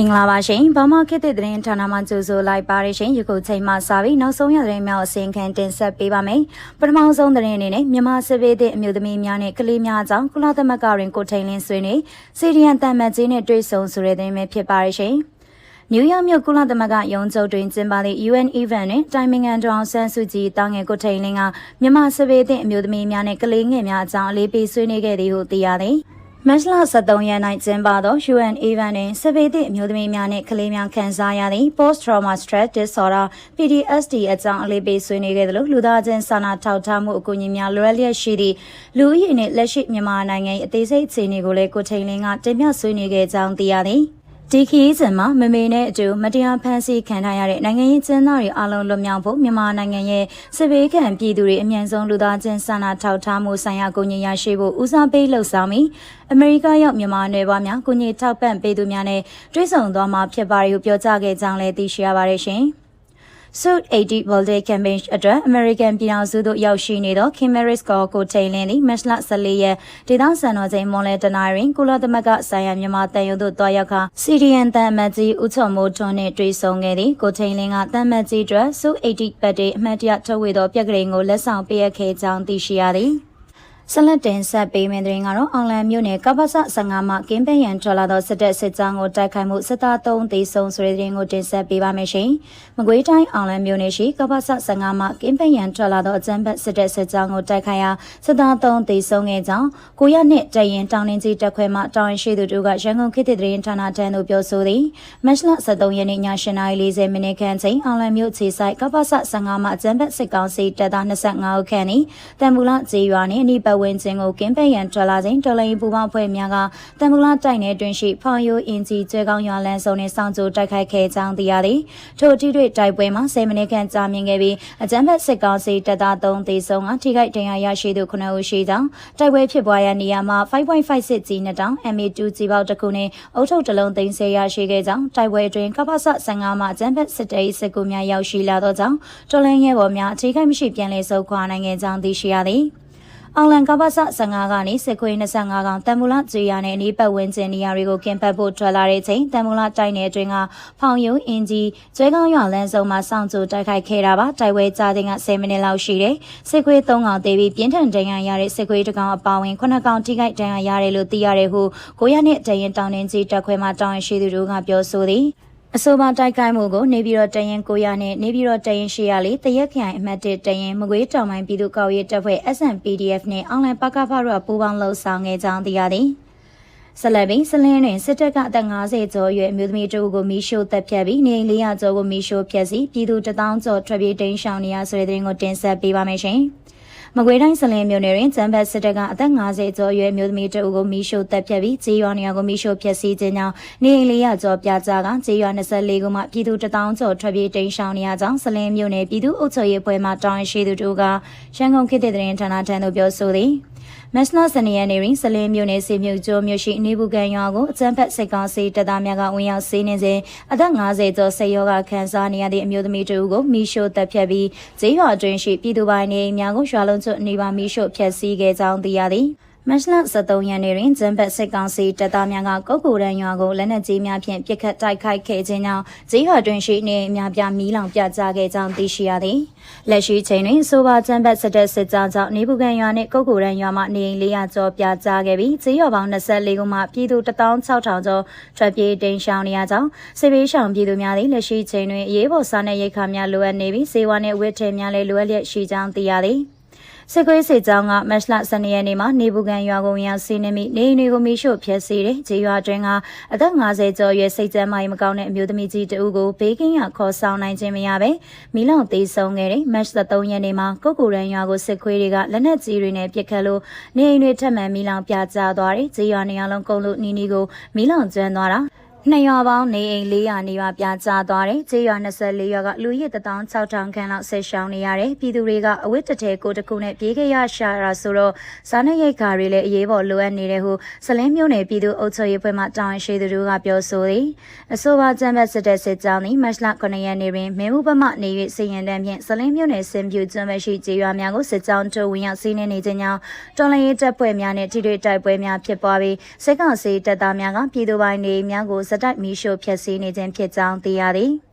မင်္ဂလာပါရှင်ဘာမခေတ်သစ်သတင်းဌာနမှကြိုဆိုလိုက်ပါရရှင်ယခုချိန်မှစပြီးနောက်ဆုံးရသတင်းများအစီအစဉ်တင်ဆက်ပေးပါမယ်ပထမဆုံးသတင်းအနေနဲ့မြန်မာစစ်ဘေးတဲ့အမျိုးသမီးများနဲ့ကလေးများအကြောင်းကုလသမဂ္ဂရင်ကိုထိန်လင်းဆွေးနွေးစီရီယန်တန်မတ်ကြီးနဲ့တွေ့ဆုံဆိုတဲ့သတင်းပဲဖြစ်ပါရရှင်နယူးယောက်မြို့ကုလသမဂ္ဂရုံးချုပ်တွင်ကျင်းပသည့် UN event နဲ့တိုင်မင်ငံတော်ဆန်းစုကြည်တာငယ်ကိုထိန်လင်းကမြန်မာစစ်ဘေးတဲ့အမျိုးသမီးများနဲ့ကလေးငယ်များအကြောင်းအလေးပေးဆွေးနွေးခဲ့သည်ဟုသိရသည် မတ်လ23ရက်၌ကျင်းပသော UN event တွင်စပေသည့်အမျိုးသမီးများနှင့်ကလေးများခံစားရသည့် post trauma stress disorder PTSD အကြောင်းအလေးပေးဆွေးနွေးခဲ့သလိုလူသားချင်းစာနာထောက်ထားမှုအကူအညီများလိုအပ်လျက်ရှိသည့်လူဦးရေနှင့်လက်ရှိမြန်မာနိုင်ငံ၏အသေးစိတ်အခြေအနေကိုလည်းကိုထိန်လင်းကတင်ပြဆွေးနွေးခဲ့ကြောင်းသိရသည် ဒီခီးစဉ်မှာမမေနဲ့အတူမတရားဖမ်းဆီးခံထားရတဲ့နိုင်ငံရေးကျင်းသားတွေအလုံးလွတ်မြောက်ဖို့မြန်မာနိုင်ငံရဲ့စစ်ဘေးခံပြည်သူတွေအမြန်ဆုံးလူသားချင်းစာနာထောက်ထားမှုဆိုင်ရာအကူအညီရရှိဖို့ဦးစားပေးလှုံ့ဆော်ပြီးအမေရိကရောက်မြန်မာနယ်ပွားများကုညီထောက်ပံ့ပေးသူများနဲ့တွဲဆောင်သွားမှာဖြစ်ပါတယ်ဟုပြောကြားခဲ့ကြောင်းလည်းသိရှိရပါတယ်ရှင်။ Suit 80 Voltage Campaign အတွက် American ပြည်ထောင်စုသို့ရောက်ရှိနေသော Kim Harris ကိုကိုထိန်လင်းသည့်မတ်လ14ရက်ဒေသစံတော်ချိန်မွန်လယ်တနာတွင်ကုလသမဂ္ဂဆိုင်ရာမြန်မာတန်ရုံသို့တွားရောက်ခါစီရီယန်တန်မတ်ကြီးဦးချော်မိုးထွန်းနှင့်တွေ့ဆုံခဲ့သည်ကိုထိန်လင်းကတန်မတ်ကြီးအတွက် Suit 80ပတ်တေးအမှတ်တရထုတ်ဝေသောပြက်ကလေးကိုလက်ဆောင်ပေးအပ်ခဲ့ကြောင်းသိရှိရသည် ဆလတ်တင်ဆက်ပေးမယ့်တဲ့ရင်ကတော့အောင်လန်မြို့နယ်ကပ္ပစ15မှာကင်းပန်းရန်ထွက်လာသောစစ်တပ်စစ်ကြောင်းကိုတိုက်ခိုက်မှုစစ်သား3သေဆုံးဆိုတဲ့တဲ့ရင်ကိုတင်ဆက်ပေးပါမယ်ရှင်။မကွေးတိုင်းအောင်လန်မြို့နယ်ရှိကပ္ပစ15မှာကင်းပန်းရန်ထွက်လာသောအကြမ်းဖက်စစ်တပ်စစ်ကြောင်းကိုတိုက်ခိုက်ရာစစ်သား3သေဆုံးခဲ့ကြောင်းကိုရနှစ်တရင်တောင်နှင်းကြီးတက်ခွဲမှတောင်ရင်ရှိသူတို့ကရန်ကုန်ခေတ်သစ်သတင်းဌာနထံသို့ပြောဆိုသည်။မတ်လ23ရက်နေ့ည8:40မိနစ်ခန့်ချိန်အောင်လန်မြို့ခြေဆိုင်ကပ္ပစ15မှာအကြမ်းဖက်စစ်ကောင်စီတပ်သား25ဦးခန့်နှင့်တံမူလကျေးရွာနှင့်အနီးပတ်ဝန်းကျင်ကိုကင်းပက်ရန်ထွက်လာချိန်တော်လိုင်းပူပေါင်းဖွဲ့များကတံမူလာတိုက်နယ်တွင်ရှိဖောင်ယိုအင်ဂျီကျွဲကောင်းရွာလန်းစုံနှင့်စောင့်ကြိုတိုက်ခိုက်ခဲ့ကြောင်းသိရသည်ထို့အထိတွေ့တိုက်ပွဲမှာ10မိနစ်ခန့်ကြာမြင့်ခဲ့ပြီးအကြမ်းဖက်စစ်ကောင်စီတပ်သား3သေဆုံးကထိခိုက်ဒဏ်ရာရရှိသူ9ဦးရှိကြောင်းတိုက်ပွဲဖြစ်ပွားရာနေရာမှာ5.56ကြီးနှစ်တောင် MA2 ကြီးပေါက်တစ်ခုနှင့်အုတ်ထုတ်တစ်လုံးသိမ်းဆည်းရရှိခဲ့ကြောင်းတိုက်ပွဲအတွင်းကပ္ပစ15မှာအကြမ်းဖက်စစ်တပ်စစ်ကူများရောက်ရှိလာသောကြောင့်တော်လင်းရဲဘော်များအခြေခိုက်မရှိပြန်လည်ဆုတ်ခွာနိုင်ခဲ့ကြောင်းသိရှိရသည် အောင်လန်ကပ္ပစ15ကနေစစ်ခွေး25ကောင်တန်မူလာကျွေရနဲ့အနီးပတ်ဝန်းကျင်နေရာတွေကိုကင်ဖတ်ဖို့ထွက်လာတဲ့ချိန်တန်မူလာတိုက်နယ်အတွင်းကဖောင်ယုံအင်ဂျီကျွဲကောင်းရွာလမ်းစုံမှာစောင့်ကြိုတိုက်ခိုက်ခဲ့တာပါတိုက်ပွဲကြာချိန်က10မိနစ်လောက်ရှိတယ်စစ်ခွေး3ကောင်တေးပြီးပြင်းထန်ဒဏ်ရာရတဲ့စစ်ခွေးတစ်ကောင်အပါဝင်9ကောင်ထိခိုက်ဒဏ်ရာရတယ်လို့သိရတယ်ဟုကိုရနဲ့တရင်တောင်နှင်းကြီးတက်ခွဲမှာတောင်းရရှိသူတို့ကပြောဆိုသည် အဆိုပါတိုက်ခိုက်မှုကိုနေပြည်တော်တရင်900နဲ့နေပြည်တော်တရင်800လေးတရက်ခိုင်အမှတ်1တရင်မကွေးတောင်ပိုင်းပြည်သူ့ကောက်ရေးတပ်ဖွဲ့ SNPDF နဲ့အွန်လိုင်းပကဖတို့ပူးပေါင်းလှုပ်ဆောင်ခဲ့ကြောင်းသိရသည်ဆလဘင်းစလင်းတွင်စစ်တပ်ကအသက်50ကျော်အရွယ်အမျိုးသမီးတို့ကိုမီးရှို့တပ်ဖြတ်ပြီးနေအိမ်400ကျော်ကိုမီးရှို့ဖျက်ဆီးပြည်သူ1000ကျော်ထွက်ပြေးတိမ်းရှောင်နေရဆိုတဲ့သတင်းကိုတင်ဆက်ပေးပါမယ်ရှင်။ မကွေးတိုင်းစလင်းမြို့နယ်တွင်ကျန်းဘတ်စစ်တပ်ကအသက်50ကျော်အရွယ်မျိုးသမီးတအုပ်ကိုမီးရှို့တပ်ဖြတ်ပြီးကြေးရွာနေရာကိုမီးရှို့ဖျက်ဆီးခြင်းကြောင့်နေအိမ်လေးရကျော်ပြကြကကြေးရွာ24ခုမှပြည်သူ1000ကျော်ထွက်ပြေးတိမ်းရှောင်နေရကြောင်းစလင်းမြို့နယ်ပြည်သူ့အုပ်ချုပ်ရေးအဖွဲ့မှတောင်းရှိသူတို့ကရန်ကုန်ခေတ်သစ်သတင်းဌာနထံသို့ပြောဆိုသည် မက်စလာစနေရနေတွင်စလင်းမြို့နယ်စီမြို့ကျော်မြို့ရှိနေဘူးကန်ရွာကိုအကြမ်းဖက်စစ်ကောင်စီတပ်သားများကဝင်ရောက်စီးနင်းစဉ်အသက်50ကျော်ဆေးရောဂါခံစားနေရသည့်အမျိုးသမီးတို့ကိုမီးရှို့တပ်ဖြတ်ပြီးဈေးရွာအတွင်းရှိပြည်သူပိုင်နေအိမ်များကိုရွာလုံးကျွတ်နေပါမီးရှို့ဖျက်ဆီးခဲ့ကြောင်းသိရသည်။ မတ်လ23ရက်နေ့တွင်ဂျမ်ဘတ်စစ်ကောင်စီတပ်သားများကကုတ်ကူရန်ရွာကိုလက်နက်ကြီးများဖြင့်ပစ်ခတ်တိုက်ခိုက်ခဲ့ခြင်းကြောင့်ဈေးရွာတွင်ရှိနေအများပြမီးလောင်ပြကြခဲ့ကြောင်းသိရှိရသည်။လက်ရှိချိန်တွင်ဆိုပါဂျမ်ဘတ်စစ်တပ်စစ်ကြောင်းကြောင့်နေပူကန်ရွာနှင့်ကုတ်ကူရန်ရွာမှနေအိမ်400ကျော်ပြကြခဲ့ပြီးဈေးရွာပေါင်း24ခုမှပြည်သူ16000ကျော်ထွက်ပြေးတိမ်းရှောင်နေရကြောင်းစစ်ဘေးရှောင်ပြည်သူများသည်လက်ရှိချိန်တွင်အရေးပေါ်စားနပ်ရိက္ခာများလိုအပ်နေပြီးစေဝါနှင့်ဝတ်ထည်များလည်းလိုအပ်လျက်ရှိကြောင်းသိရသည်။ စစ်ခွေးစစ်ကြောင်းကမတ်လ12ရက်နေ့မှာနေပူကန်ရွာကိုဝင်ရောက်စီးနှင်းပြီးနေအိမ်တွေကိုမိရှို့ဖျက်ဆီးတဲ့ခြေရွာတွင်ကအသက်50ကျော်ရွယ်စိတ်ကြမ်းမိုင်းမကောင်းတဲ့အမျိုးသမီးကြီးတဦးကိုဘေးကင်းရခေါ်ဆောင်နိုင်ခြင်းမရပဲမိလောင်သေးဆုံးခဲ့တဲ့မတ်13ရက်နေ့မှာကုတ်ကူရန်ရွာကိုစစ်ခွေးတွေကလက်နက်ကြီးတွေနဲ့ပစ်ခတ်လို့နေအိမ်တွေထပ်မံမိလောင်ပြကျသွားတဲ့ခြေရွာနေရာလုံးကုန်လို့နီနီကိုမိလောင်ကျွမ်းသွားတာ နှစ်ရွာပေါင်းနေအိမ်400နေပါပြာကျသွားတယ်။ကျေးရွာ24ရွာကလူရည်16000ခန့်လောက်ဆက်ရှောင်နေရတယ်။ပြည်သူတွေကအဝတ်တထဲကိုတခုနဲ့ပြေးခဲ့ရရှာတာဆိုတော့စားနပ်ရိက္ခာတွေလည်းအရေးပေါ်လိုအပ်နေတယ်ဟုစလင်းမျိုးနယ်ပြည်သူအုပ်ချုပ်ရေးဖွဲ့မှတာဝန်ရှိသူတို့ကပြောဆိုသည်။အဆိုပါကျမ်းဘတ်စစ်တဲ့စစ်ကြောင်းသည်မတ်လ9ရက်နေ့တွင်မင်းမှုဘမနေ၍စီရင်တန်းဖြင့်စလင်းမျိုးနယ်စင်ပြူကျွန်းမရှိကျေးရွာများကိုစစ်ကြောင်းတို့ဝင်ရောက်စီးနင်းနေခြင်းကြောင့်တော်လှန်ရေးတပ်ဖွဲ့များနှင့်ထိတွေ့တိုက်ပွဲများဖြစ်ပွားပြီးစစ်ကောင်စီတပ်သားများကပြည်သူပိုင်းနေများကိုစက်တိုက်မီရှို့ဖျက်ဆီးနေခြင်းဖြစ်ကြောင်းသိရသည်။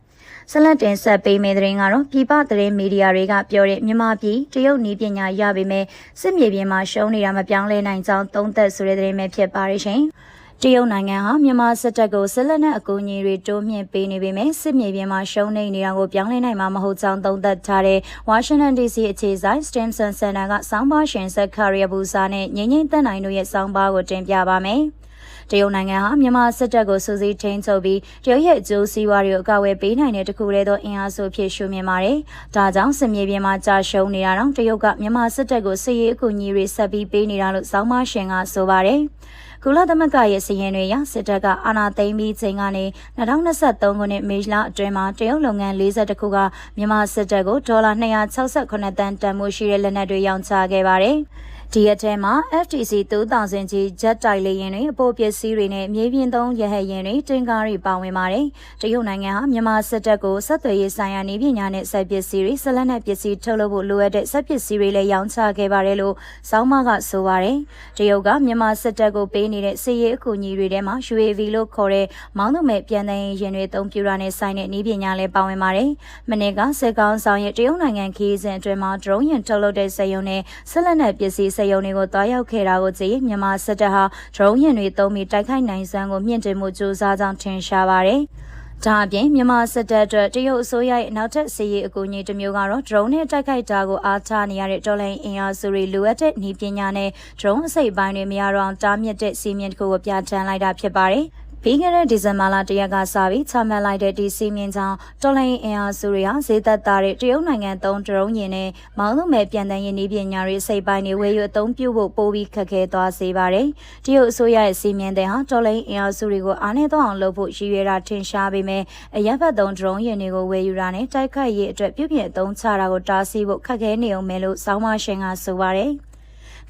ဆက်လက်တင်ဆက်ပေးမယ့်သတင်းကတော့ပြည်ပသတင်းမီဒီယာတွေကပြောတဲ့မြန်မာပြည်တရုတ်နည်းပညာရပေမဲ့စစ်မြေပြင်မှာရှုံးနေတာမပြောင်းလဲနိုင်ကြောင်းသုံးသပ်ဆိုတဲ့သတင်းပဲဖြစ်ပါရရှင်။တရုတ်နိုင်ငံဟာမြန်မာစစ်တပ်ကိုဆက်လက်နဲ့အကူအညီတွေတိုးမြှင့်ပေးနေပေမဲ့စစ်မြေပြင်မှာရှုံးနေနေတာကိုပြောင်းလဲနိုင်မှာမဟုတ်ကြောင်းသုံးသပ်ထားတဲ့ Washington DC အခြေစိုက် Stimson Center ကစောင်းပါရှင်ဆက်ခရီယာဘူစာနဲ့ငိမ့်ငိမ့်တက်နိုင်တို့ရဲ့စောင်းပါကိုတင်ပြပါမယ်။ တရုတ်နိုင်ငံဟာမြန်မာစစ်တပ်ကိုစူးစီးထိန်းချုပ်ပြီးတရုတ်ရဲ့အကျိုးစီးပွားတွေကိုအကာအကွယ်ပေးနိုင်တဲ့တခုတည်းသောအင်အားစုဖြစ်ရှုမြင်ပါတယ်။ဒါကြောင့်စစ်မြေပြင်မှာကြာရှုံးနေတာတော့တရုတ်ကမြန်မာစစ်တပ်ကိုစစ်ရေးအကူအညီတွေဆက်ပြီးပေးနေတာလို့စောင်းမရှင်ကဆိုပါတယ်။ကုလသမဂ္ဂရဲ့စီရင်တွေအရစစ်တပ်ကအာဏာသိမ်းပြီးချိန်ကနေ2023ခုနှစ်မေလအတွင်းမှာတရုတ်လုပ်ငန်း42ခုကမြန်မာစစ်တပ်ကိုဒေါ်လာ268တန်တန်မှုရှိတဲ့လက်နက်တွေရောင်းချခဲ့ပါတယ်။ ဒီအထဲမှာ FTC 3000ကြီးဂျက်တိုက်လေယာဉ်တွေအပိုပစ္စည်းတွေနဲ့မြေပြင်သုံးရဟတ်ယာဉ်တွေတင်ကားတွေပါဝင်ပါတယ်။တရုတ်နိုင်ငံဟာမြန်မာစစ်တပ်ကိုဆက်သွယ်ရေးဆိုင်ရာနည်းပညာနဲ့စက်ပစ္စည်းတွေဆက်လက်နဲ့ပစ္စည်းထုတ်လုပ်ဖို့လိုအပ်တဲ့စက်ပစ္စည်းတွေလည်းရောင်းချခဲ့ပါတယ်လို့စောင်းမကဆိုပါတယ်။တရုတ်ကမြန်မာစစ်တပ်ကိုပေးနေတဲ့စီရေးအကူအညီတွေထဲမှာ UAV လို့ခေါ်တဲ့မောင်းသူမဲ့ပြန်တဲ့ယာဉ်တွေအသုံးပြုတာနဲ့ဆိုင်တဲ့နည်းပညာလည်းပါဝင်ပါတယ်။မနေ့ကစစ်ကောင်ဆောင်ရဲ့တရုတ်နိုင်ငံခီးစဉ်အတွင်းမှာ drone ယာဉ်ထုတ်လုပ်တဲ့စက်ရုံနဲ့ဆက်လက်နဲ့ပစ္စည်းစက်ရုံတွေကိုတွားရောက်ခဲ့တာကိုကြည့်မြန်မာစစ်တပ်ဟာ drone ယာဉ်တွေသုံးပြီးတိုက်ခိုက်နိုင်စွမ်းကိုမြင့်တင်မှုစူးစမ်းကြောင်းထင်ရှားပါတယ်။ဒါအပြင်မြန်မာစစ်တပ်အတွက်တရုတ်အစိုးရရဲ့နောက်ထပ်စီးရီအကူအညီတစ်မျိုးကတော့ drone နဲ့တိုက်ခိုက်တာကိုအားထားနေရတဲ့တော်လိုင်းအင်အားစုတွေလိုအပ်တဲ့နည်းပညာနဲ့ drone အစိပ်ပိုင်းတွေမရတော့တားမြစ်တဲ့စီမင်းတစ်ခုကိုပြဋ္ဌာန်းလိုက်တာဖြစ်ပါတယ်။ ပြီးခဲ့တဲ့ဒီဇင်ဘာလတရက်ကစပြီးချမှတ်လိုက်တဲ့ဒီစီမင်းကြောင့်တော်လိုင်းအင်အားစုတွေဟာဈေးသက်သာတဲ့တရုတ်နိုင်ငံသုံးဒရုန်းယာဉ်နဲ့မောင်းလို့မဲ့ပြန်တန်းရင်းနည်းပညာတွေစိတ်ပိုင်းတွေဝယ်ယူအသုံးပြုဖို့ပိုပြီးခက်ခဲသွားစေပါတယ်။တရုတ်အစိုးရရဲ့စီမင်းတဲ့ဟာတော်လိုင်းအင်အားစုတွေကိုအားနည်းသွားအောင်လုပ်ဖို့ရည်ရွယ်တာထင်ရှားပေမဲ့အရက်ဖက်သုံးဒရုန်းယာဉ်တွေကိုဝယ်ယူတာနဲ့တိုက်ခိုက်ရေးအတွက်ပြုပြင်အသုံးချတာကိုတားဆီးဖို့ခက်ခဲနေအောင်မယ်လို့စောင်းမရှင်ကဆိုပါတယ်။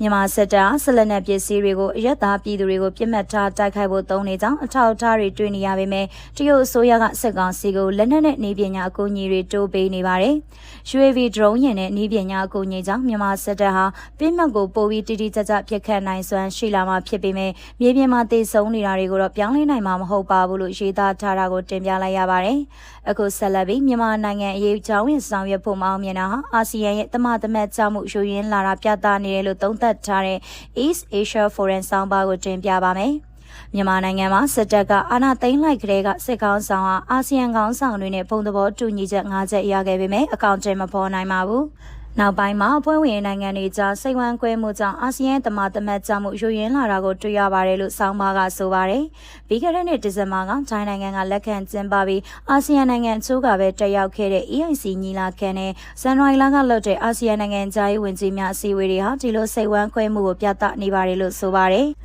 မြန်မာစစ်တပ်ဆလနဲ့ပစ္စည်းတွေကိုအရက်သားပြည်သူတွေကိုပြစ်မှတ်ထားတိုက်ခိုက်ဖို့သုံးနေကြောင်းအထောက်အထားတွေတွေ့နေရပေမဲ့တရုတ်အစိုးရကစစ်ကောင်စီကိုလက်နက်နဲ့နေပညာအကူအညီတွေတိုးပေးနေပါတယ်။ UAV drone ယာဉ်နဲ့နေပညာအကူအညီကြောင့်မြန်မာစစ်တပ်ဟာပြင်းမှတ်ကိုပိုပြီးတိတိကျကျပြစ်ခတ်နိုင်စွမ်းရှိလာမှာဖြစ်ပေမဲ့မြေပြင်မှာတေဆုံးနေတာတွေကိုတော့ပြောင်းလဲနိုင်မှာမဟုတ်ပါဘူးလို့ရေးသားထားတာကိုတင်ပြလိုက်ရပါတယ်။အခုဆက်လက်ပြီးမြန်မာနိုင်ငံအရေးကြောင်းဝင်ဆောင်ရွက်ဖို့မအောင်မြင်တာဟာအာဆီယံရဲ့တမတမတ်ကြောင့်မှုယူရင်းလာတာပြသနေတယ်လို့သုံးသသက်ထားတဲ့ East Asia Forum ဆောင်းပါးကိုတင်ပြပါမယ်။မြန်မာနိုင်ငံမှာစစ်တပ်ကအာဏာသိမ်းလိုက်ကလေးကစစ်ကောင်ဆောင်ဟာအာဆီယံကောင်ဆောင်တွေနဲ့ပုံသဘောတူညီချက်၅ချက်ရခဲ့ပေမဲ့အကောင့်ထဲမပေါ်နိုင်ပါဘူး။ နောက်ပိုင်းမှာအဖွဲ့ဝင်နိုင်ငံတွေကြားစိတ်ဝမ်းကွဲမှုကြောင့်အာဆီယံတမတမတ်ကြောင့်မှုယူရင်းလာတာကိုတွေ့ရပါတယ်လို့ဆောင်းပါးကဆိုပါတယ်။ပြီးခဲ့တဲ့နှစ်ဒီဇင်ဘာကထိုင်းနိုင်ငံကလက်ခံကျင်းပပြီးအာဆီယံနိုင်ငံအချို့ကပဲတက်ရောက်ခဲ့တဲ့ EIC ညီလာခံနဲ့ဇန်နဝါရီလကလုပ်တဲ့အာဆီယံနိုင်ငံသားရေးဝန်ကြီးများအစည်းအဝေးတွေဟာဒီလိုစိတ်ဝမ်းကွဲမှုကိုပြသနေပါတယ်လို့ဆိုပါတယ်။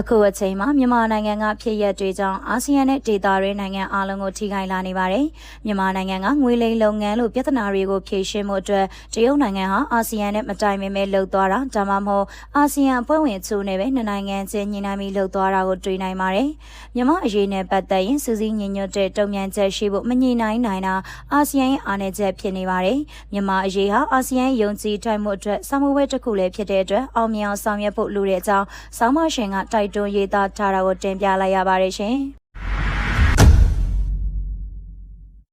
အခုအချိန်မှာမြန်မာနိုင်ငံကဖြစ်ရက်တွေကြောင့်အာဆီယံနဲ့ဒေသတွင်းနိုင်ငံအလုံးကိုထိခိုက်လာနေပါတယ်။မြန်မာနိုင်ငံကငွေလိမ်လုပ်ငန်းလို့ပြဿနာတွေကိုဖြေရှင်းမှုအတွက်တရုတ်နိုင်ငံဟာအာဆီယံနဲ့မတိုင်ပင်ပဲလှုပ်သွားတာဒါမှမဟုတ်အာဆီယံအဖွဲ့ဝင်ချို့နဲ့ပဲနှစ်နိုင်ငံချင်းညှိနှိုင်းပြီးလှုပ်သွားတာကိုတွေ့နိုင်ပါတယ်။မြန်မာအရေးနဲ့ပတ်သက်ရင်စူးစီးညင်ညွတ်တဲ့တုံ့ပြန်ချက်ရှိဖို့မညှိနှိုင်းနိုင်တာအာဆီယံရဲ့အားနည်းချက်ဖြစ်နေပါတယ်။မြန်မာအရေးဟာအာဆီယံယုံကြည်ထိုက်မှုအတွက်စာမှုဝဲတစ်ခုလည်းဖြစ်တဲ့အတွက်အောင်မြင်အောင်ဆောင်ရွက်ဖို့လိုတဲ့အကြောင်းဆောင်းမရှင်ကတိုက်တွန်းရေးသားထားတာကိုတင်ပြလိုက်ရပါတယ်ရှင်။